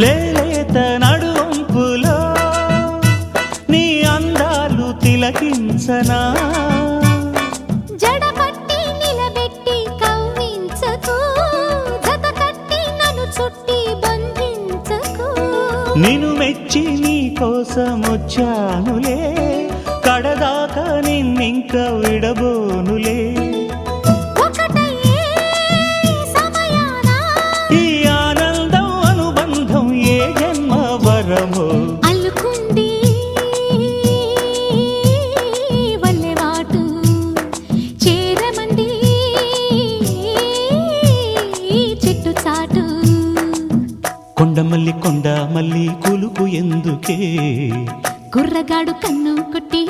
లేలేత నడుంపులో నీ అందాలు తిలకించనా? నిను చుట్టి బంధించకు. మెచ్చి నీ కోసం వచ్చానులే కడదాకా నిన్నింక విడబోనులే. వరమో అల్లుకుంది వల్లెవాటు చేరమంది చెట్టు చాటు. కొండ మల్లి కొండ మల్లి కులుకు ఎందుకే? కుర్రగాడు కన్ను కొట్టి